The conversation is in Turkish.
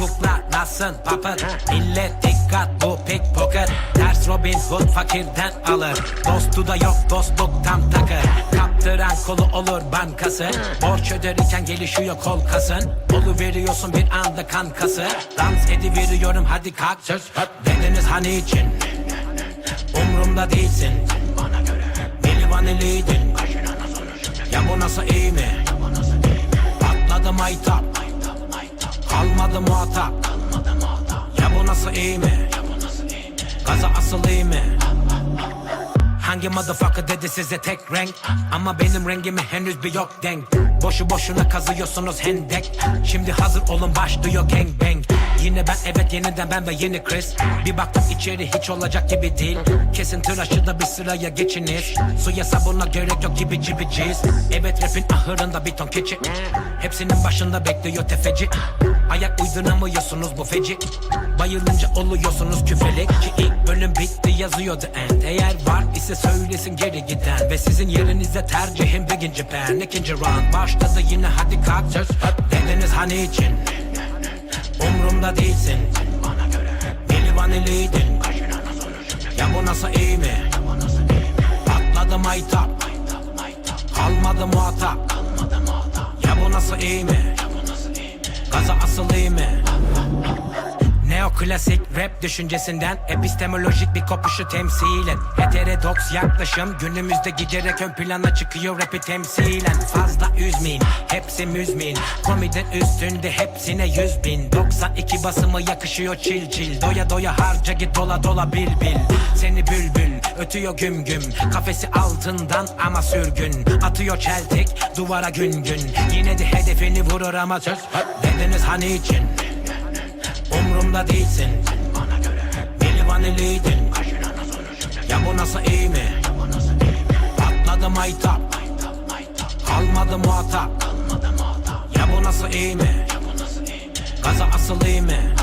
Kuklanasın papıt Millet dikkat bu pickpocket. Ters Robin Hood fakirden alır. Dostu da yok dostluk tam takır. Kaptıran kolu olur bankası. Borç öderken gelişiyor kol kasın. Olu veriyorsun bir anda kankası Dans ediveriyorum hadi kalk. Söz Dediniz hani için? Umrumda değilsin. Bana göre Deli vaniliydin Ya bu nasıl iyi mi? Patladı maytap Kalmadı muhatap. Ya bu nasıl iyi mi? Gaza asıl iyi mi? Hangi motherfucker dedi size tek renk? Ama benim rengimi henüz bir yok denk. Boşu boşuna kazıyorsunuz hendek. Şimdi hazır olun başlıyor gang bang. Yine ben evet yeniden ben ve yeni Chris. Bir baktım içeri hiç olacak gibi değil. Kesin tıraşı da bir sıraya geçiniz. Suya sabuna gerek yok gibi cibiciz Evet rapin ahırında bir ton keçi. Hepsinin başında bekliyor tefeci Ayak uyduramıyorsunuz bu feci. Bayılınca oluyorsunuz küfelik. Ki ilk bölüm bitti yazıyor the end Eğer var ise söylesin geri giden. Ve sizin yerinizde tercihim Big in Japan. İkinci round başladı yine hadi kalk. Söz Dediniz hani için? Umrumda değilsin. Bana göre vaniliydin. Ya bu nasıl iyi mi? Patladı maytap. Kalmadı muhatap. Ya bu nasıl iyi mi? Gaza asıl iyi mi? Neoklasik rap düşüncesinden Epistemolojik bir kopuşu temsilen. Heterodoks yaklaşım Günümüzde giderek ön plana çıkıyor rapi temsilen. Fazla üzmeyin hepsi müzmin. Komiden üstünde hepsine yüz bin. 92 basımı yakışıyor çil çil. Doya doya harca git dola dola bil bil. Seni bülbül ötüyor güm güm. Kafesi altından ama sürgün. Atıyor çeltik duvara gün gün. Yine de hedefini vurur ama söz Dediniz hani için Umrumda değilsin Deli vaniliydin Ya bu nasıl iyi mi? Patladı maytap Kalmadı muhatap Ya bu nasıl iyi mi? Gaza asıl iyi mi?